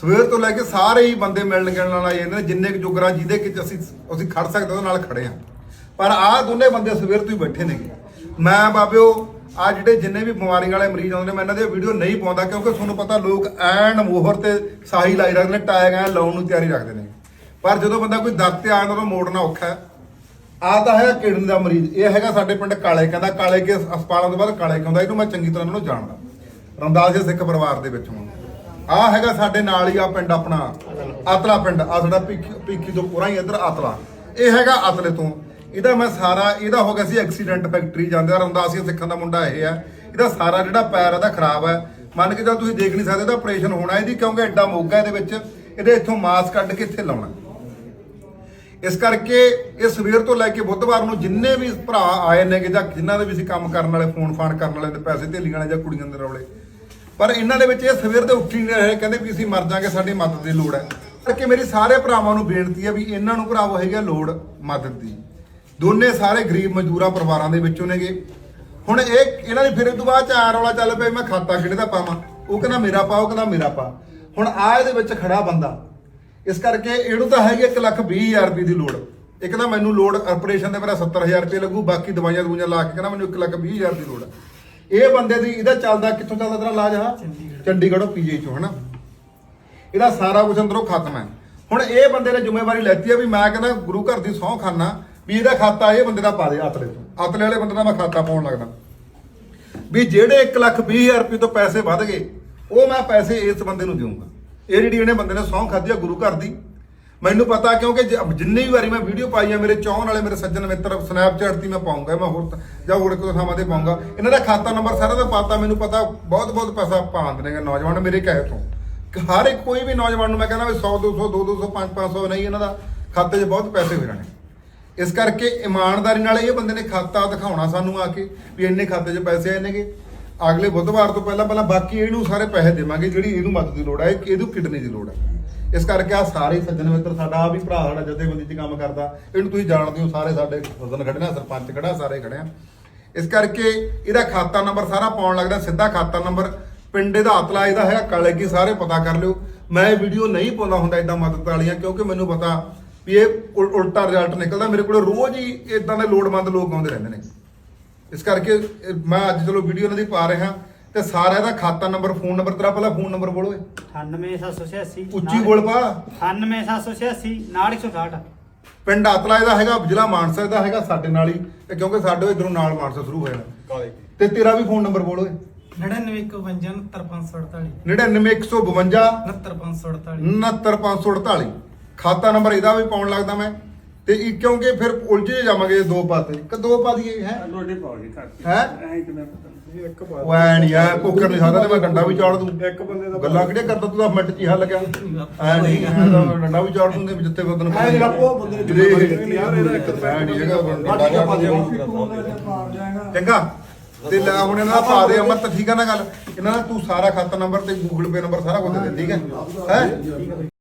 ਸਵੇਰ ਤੋਂ ਲੈ ਕੇ ਸਾਰੇ ਹੀ ਬੰਦੇ ਮਿਲਣ ਗਿਲਣ ਨਾਲ ਆਏ ਜਾਂਦੇ ਨੇ, ਜਿੰਨੇ ਕੁ ਜੁਗਰਾ ਜਿਹਦੇ ਕਿ ਅਸੀਂ ਅਸੀਂ ਖੜ ਸਕਦੇ ਉਹਦੇ ਨਾਲ ਖੜੇ ਆ ਪਰ ਆਹ ਦੋਨੇ ਬੰਦੇ ਸਵੇਰ ਤੋਂ ਹੀ ਬੈਠੇ ਨੇਗੇ। ਮੈਂ ਬਾਬਿਓ, ਆ ਜਿਹੜੇ ਜਿੰਨੇ ਵੀ ਬਿਮਾਰੀ ਵਾਲੇ ਮਰੀਜ਼ ਆਉਂਦੇ ਨੇ, ਮੈਂ ਇਹਨਾਂ ਦੀ ਵੀਡੀਓ ਨਹੀਂ ਪਾਉਂਦਾ ਕਿਉਂਕਿ ਤੁਹਾਨੂੰ ਪਤਾ ਲੋਕ ਐਨ ਮੋਹਰ ਤੇ ਸਾਹੀ ਲਾਈ ਰੱਖਦੇ ਨੇ ਟਾਇਗ ਐ ਲਾਉਣ ਨੂੰ ਤਿਆਰੀ ਰੱਖਦੇ ਨੇ। ਪਰ ਜਦੋਂ ਬੰਦਾ ਕੋਈ ਦਰ ਤੇ ਆਉਂਦਾ ਤਾਂ ਮੋੜਨਾ ਔਖਾ ਹੈ। ਆ ਤਾਂ ਹੈਗਾ ਕਿਡਨੀ ਦਾ ਮਰੀਜ਼। ਇਹ ਹੈਗਾ ਸਾਡੇ ਪਿੰਡ ਕਾਲੇ ਕਹਿੰਦਾ, ਕਾਲੇ ਕੇ ਹਸਪਤਾਲਾਂ ਤੋਂ ਬਾਅਦ ਕਾਲੇ ਕਹਿੰਦਾ, ਇਹਨੂੰ ਮੈਂ ਚੰਗੀ ਤਰ੍ਹਾਂ ਇਹਨਾਂ ਨੂੰ ਜਾਣਦਾ। ਰਮਦਾਸ ਸਿੱਖ ਪਰਿਵਾਰ ਦੇ ਵਿੱਚ ਵਿੱਚੋਂ ਆ ਹੈਗਾ ਸਾਡੇ ਨਾਲ ਹੀ ਆ ਪਿੰਡ ਆਪਣਾ। ਆਤਲਾ ਪਿੰਡ, ਆ ਸਾਡਾ ਪੀਖੀ ਪੀਖੀ ਤੋਂ ਪੂਰਾ ਹੀ ਇੱਧਰ ਆਤਲਾ। ਇਹ ਹੈਗਾ ਆਤਲੇ ਤੋਂ। ਇਹਦਾ ਮੈਂ ਸਾਰਾ, ਇਹਦਾ ਹੋ ਗਿਆ ਸੀ ਐਕਸੀਡੈਂਟ ਫੈਕਟਰੀ ਜਾਂਦੇ ਆ ਰਮਦਾਸੀਆ ਸਿੱਖਾਂ ਦਾ ਮੁੰਡਾ ਇਹ ਆ। ਇਹਦਾ ਸਾਰਾ ਜਿਹੜਾ ਪੈਰ ਇਹਦਾ ਖਰਾਬ ਹੈ ਮੰਨ ਕੇ ਚੱਲ ਤੁਸੀਂ ਦੇਖ ਨਹੀਂ ਸਕਦੇ, ਇਹਦਾ ਆਪਰੇਸ਼ਨ ਹੋਣਾ ਇਹਦੀ ਕਿਉਂਕਿ ਐਡਾ ਮੋਗਾ ਇਹਦੇ ਵਿੱਚ, ਇਹਦੇ ਇੱਥੋਂ ਮਾਸ ਕੱਢ ਕੇ ਇੱਥੇ ਲਾਉਣਾ। ਇਸ ਕਰਕੇ ਇਹ ਸਵੇਰ ਤੋਂ ਲੈ ਕੇ ਬੁੱਧਵਾਰ ਨੂੰ ਜਿੰਨੇ ਵੀ ਭਰਾ ਆਏ ਨੇ ਕਿ ਜਾਂ ਜਿਨ੍ਹਾਂ ਦੇ ਵੀ ਅਸੀਂ ਕੰਮ ਕਰਨ ਵਾਲੇ ਫੋਨ ਫਾਨ ਕਰਨ ਵਾਲੇ ਤੇ ਪੈਸੇ ਧੇਲੀਆਂ ਵਾਲੇ ਜਾਂ ਕੁੜੀਆਂ ਦੇ ਰੌਲੇ ਪਰ ਇਹਨਾਂ ਦੇ ਵਿੱਚ ਇਹ ਸਵੇਰ ਦੇ ਉੱਠੀ ਨਹੀਂ ਰਹੇ, ਕਹਿੰਦੇ ਵੀ ਅਸੀਂ ਮਰ ਜਾਾਂਗੇ, ਸਾਡੀ ਮਦਦ ਦੀ ਲੋੜ ਹੈ। ਕਰਕੇ ਮੇਰੀ ਸਾਰੇ ਭਰਾਵਾਂ ਨੂੰ ਬੇਨਤੀ ਹੈ ਵੀ ਇਹਨਾਂ ਨੂੰ ਭਰਾਵੋ, ਹੈਗਾ ਲੋੜ ਮਦਦ ਦੀ। ਦੋਨੇ ਸਾਰੇ ਗਰੀਬ ਮਜ਼ਦੂਰਾਂ ਪਰਿਵਾਰਾਂ ਦੇ ਵਿੱਚੋਂ ਨੇਗੇ। ਹੁਣ ਇਹ, ਇਹਨਾਂ ਦੀ ਫਿਰ ਇਹ ਤੋਂ ਬਾਅਦ ਚ ਆਰ ਵਾਲਾ ਚੱਲ ਪਿਆ ਮੈਂ ਖਾਤਾ ਕਿਹੜੇ ਦਾ ਪਾਵਾਂ? ਉਹ ਕਹਿੰਦਾ ਮੇਰਾ ਪਾ, ਉਹ ਕਹਿੰਦਾ ਮੇਰਾ ਪਾ। ਹੁਣ ਆ ਇਹਦੇ ਵਿੱਚ ਖੜਾ ਬੰਦਾ। ਇਸ ਕਰਕੇ ਇਹਨੂੰ ਤਾਂ ਹੈਗੀ 1 ਲੱਖ 20 ਹਜ਼ਾਰ ਰੁਪਏ ਦੀ ਲੋੜ। ਇੱਕ ਤਾਂ ਮੈਨੂੰ ਲੋੜ ਆਪਰੇਸ਼ਨ ਦੇ ਮੇਰਾ 70000 ਰੁਪਏ ਲੱਗੂ, ਬਾਕੀ ਦਵਾਈਆਂ ਦਵਾਈਆਂ ਲਾ ਕੇ ਕਹਿੰਦਾ ਮੈਨੂੰ 1 ਲੱਖ 20 ਹਜ਼ਾਰ ਦੀ ਲੋੜ ਹੈ। ਇਹ ਬੰਦੇ ਦੀ ਇਹਦਾ ਚੱਲਦਾ ਕਿੱਥੋਂ ਚੱਲਦਾ ਤੇਰਾ ਇਲਾਜ ਆ? ਚੰਡੀਗੜ੍ਹੋਂ। ਪੀਜੀ ਚੋਂ ਹਨਾ? ਇਹਦਾ ਸਾਰਾ ਕੁਝ ਅੰਦਰੋਂ ਖਤਮ ਹੈ। ਹੁਣ ਇਹ ਬੰਦੇ ਨੇ ਜ਼ਿੰਮੇਵਾਰੀ ਲੈਤੀ ਹੈ ਵੀ ਮੈਂ ਕਹਿੰਦਾ ਗੁਰੂ ਘਰ ਦੀ ਸਹੁੰ ਖਾਨਾ ਵੀ ਇਹਦਾ ਖਾਤਾ ਇਹ ਬੰਦੇ ਦਾ ਪਾ ਦੇ ਆਤਲੇ ਤੋਂ। ਆਤਲੇ ਵਾਲੇ ਬੰਦੇ ਦਾ ਮੈਂ ਖਾਤਾ ਪਾਉਣ ਲੱਗਦਾ। ਵੀ ਜਿਹੜੇ 1 ਲੱਖ 20 ਹਜ਼ਾਰ ਰੁਪਏ ਤੋਂ ਪੈਸੇ ਵੱਧ ਗਏ ਉਹ ਮੈਂ ਪੈਸੇ ਇਸ ਬੰਦੇ ਨੂੰ ਦੇਵਾਂਗਾ ਇਹ ਜਿਹੜੀ ਇਹਨੇ ਬੰਦੇ ਨੇ ਸਹੁੰ ਖਾਧੀ ਆ ਗੁਰੂ ਘਰ ਦੀ ਮੈਨੂੰ ਪਤਾ ਕਿਉਂਕਿ ਜ- ਜਿੰਨੀ ਵਾਰੀ ਮੈਂ ਵੀਡੀਓ ਪਾਈ ਆ, ਮੇਰੇ ਚਾਹਣ ਵਾਲੇ, ਮੇਰੇ ਸੱਜਣ ਮਿੱਤਰ ਸਨੈਪਚੈਟ ਤੇ ਮੈਂ ਪਾਉਂਗਾ, ਮੈਂ ਹੋਰ ਤਾਂ- ਜਾਂ ਹੋਰ ਕੋਈ ਥਾਵਾਂ ਤੇ ਪਾਉਂਗਾ। ਇਹਨਾਂ ਦਾ ਖਾਤਾ ਨੰਬਰ ਸਾਰਾ ਦਾ ਪਾਤਾ, ਮੈਨੂੰ ਪਤਾ ਬਹੁਤ ਬਹੁਤ ਪੈਸਾ ਪਾਉਂਦੇ ਨੇ ਨੌਜਵਾਨ ਮੇਰੇ ਕਹੇ ਤੋਂ। ਹਰ ਇੱਕ ਕੋਈ ਵੀ ਨੌਜਵਾਨ ਨੂੰ ਮੈਂ ਕਹਿੰਦਾ ਵੀ 100 200 2 200 5 500 ਨਹੀਂ ਇਹਨਾਂ ਦਾ ਖਾਤੇ 'ਚ ਬਹੁਤ ਪੈਸੇ ਹੋ ਜਾਣੇ ਇਸ ਕਰਕੇ ਇਮਾਨਦਾਰੀ ਨਾਲ ਇਹ ਬੰਦੇ ਨੇ ਖਾਤਾ ਦਿਖਾਉਣਾ ਸਾਨੂੰ ਆ ਕੇ ਵੀ ਇੰਨੇ ਖਾਤੇ 'ਚ ਪੈਸੇ ਆਏ ਨੇਗੇ। ਅਗਲੇ ਬੁੱਧਵਾਰ ਤੋਂ ਪਹਿਲਾਂ ਪਹਿਲਾਂ ਬਾਕੀ ਇਹਨੂੰ ਸਾਰੇ ਪੈਸੇ ਦੇਵਾਂਗੇ, ਜਿਹੜੀ ਇਹਨੂੰ ਮਦਦ ਦੀ ਲੋੜ ਹੈ ਇਹ- ਇਹਨੂੰ ਕਿਡਨੀ ਦੀ ਲੋੜ ਹੈ ਇਸ ਕਰਕੇ ਆ ਸਾਰੇ ਸੱਜਣ ਮਿੱਤਰ, ਸਾਡਾ ਆ ਵੀ ਭਰਾ ਸਾਡਾ ਜਥੇਬੰਦੀ 'ਚ ਕੰਮ ਕਰਦਾ, ਇਹਨੂੰ ਤੁਸੀਂ ਜਾਣਦੇ ਹੋ, ਸਾਰੇ ਸਾਡੇ ਸੱਜਣ ਖੜੇ ਨੇ, ਸਰਪੰਚ ਖੜਾ ਸਾਰੇ ਖੜੇ ਆ। ਇਸ ਕਰਕੇ ਇਹਦਾ ਖਾਤਾ ਨੰਬਰ ਸਾਰਾ ਪਾਉਣ ਲੱਗਦਾ, ਸਿੱਧਾ ਖਾਤਾ ਨੰਬਰ, ਪਿੰਡ ਦਾ ਹਤਲਾ ਇਹਦਾ ਹੈਗਾ ਕਾਲੇ ਕੀ ਸਾਰੇ ਪਤਾ ਕਰ ਲਿਓ। ਮੈਂ ਇਹ ਵੀਡੀਓ ਨਹੀਂ ਪਾਉਂਦਾ ਹੁੰਦਾ ਇਦਾਂ ਮਦਦ ਵਾਲੀਆਂ, ਕਿਉਂਕਿ ਮੈਨੂੰ ਪਤਾ ਵੀ ਇਹ ਉਲ- ਉਲਟਾ ਰਿਜ਼ਲਟ ਨਿਕਲਦਾ। ਮੇਰੇ ਕੋਲ ਰੋਜ਼ ਹੀ ਇਦਾਂ ਦੇ ਲੋੜਵੰਦ ਲੋਕ ਆਉਂਦੇ ਰਹਿੰਦੇ ਨੇ। ਇਸ ਕਰਕੇ ਮੈਂ ਅੱਜ ਚਲੋ ਵੀਡੀਓ ਇਹਨਾਂ ਦੀ ਪਾ ਰਿਹਾ ਤੇ ਸਾਰਿਆਂ ਦਾ ਖਾਤਾ ਨੰਬਰ ਫੋਨ ਨੰਬਰ ਤੇਰਾ ਪਹਿਲਾਂ ਫੋਨ ਨੰਬਰ ਬੋਲੋ ਏ। 98786 ਉੱਚੀ ਬੋਲ ਪਾ। 98786 ਨਾਲ 160 ਪਿੰਡ ਆਤਲਾ ਇਹਦਾ ਹੈਗਾ ਜ਼ਿਲ੍ਹਾ ਮਾਨਸਾ ਦਾ ਹੈਗਾ ਸਾਡੇ ਨਾਲ ਹੀ ਤੇ ਕਿਉਂਕਿ ਸਾਡੇ ਇਧਰੋਂ ਨਾਲ ਮਾਨਸਾ ਸ਼ੁਰੂ ਹੋ ਜਾਣਾ ਤੇ ਤੇਰਾ ਵੀ ਫੋਨ ਨੰਬਰ ਬੋਲੋ ਏ। 9951 99548 99152 99548 69548 ਖਾਤਾ ਨੰਬਰ ਇਹਦਾ ਵੀ ਪਾਉਣ ਲੱਗਦਾ ਮੈਂ। ਤੇ ਇਹ ਕਿਉਂਕਿ ਫਿਰ ਉਲਝੇ ਜਾਵਾਂਗੇ ਦੋ ਪਾਤੇ ਕਿ ਦੋ ਪਾ ਦਈਏ ਹੈ। ਲੋਡੇ ਪਾਓ ਜੀ ਘਰ ਹੈਂ? ਐਂ ਕਿਵੇਂ ਪਤਾ ਇੱਕ ਓਏ ਐ ਨਹੀਂ ਆ ਕੋਕਰ ਨਹੀਂ ਸਕਦਾ ਤੇ ਮੈਂ ਡੰਡਾ ਵੀ ਚਾੜ ਦੂੰ। ਇੱਕ ਬੰਦੇ ਦਾ ਗੱਲਾਂ ਕਿਹੜੀਆਂ ਕਰਦਾ ਤੂੰ ਤਾਂ ਮਿੰਟ ਚ ਹੀ ਹੱਲ ਗਿਆ। ਐ ਨਹੀਂ ਐਂ ਤਾਂ ਡੰਡਾ ਵੀ ਚਾੜ ਦੂੰਗੇ ਵੀ ਜਿੱਥੇ ਬੰਦੇ ਨੂੰ ਐ ਜਿਹੜਾ ਉਹ ਬੰਦੇ ਨੇ ਦਿੱਤੀ ਯਾਰ ਇਹਦਾ ਇੱਕ ਐ ਨਹੀਂ। ਹੈਗਾ ਆਹ ਠੀਕ ਆ ਪਾ ਦਿਓ। ਚੰਗਾ। ਤੇ ਲੈ ਹੁਣ ਇਹਨਾਂ ਦਾ ਪਾ ਦੇ ਅਮਰ ਤਾਂ ਠੀਕ ਆ ਨਾ ਗੱਲ। ਇਹਨਾਂ ਦਾ ਤੂੰ ਸਾਰਾ ਖਾਤਾ ਨੰਬਰ ਤੇ ਗੂਗਲ ਪੇ ਨੰਬਰ ਸਾਰਾ ਕੁਝ ਦੇ ਦੇ ਠੀਕ ਹੈ? ਹੈ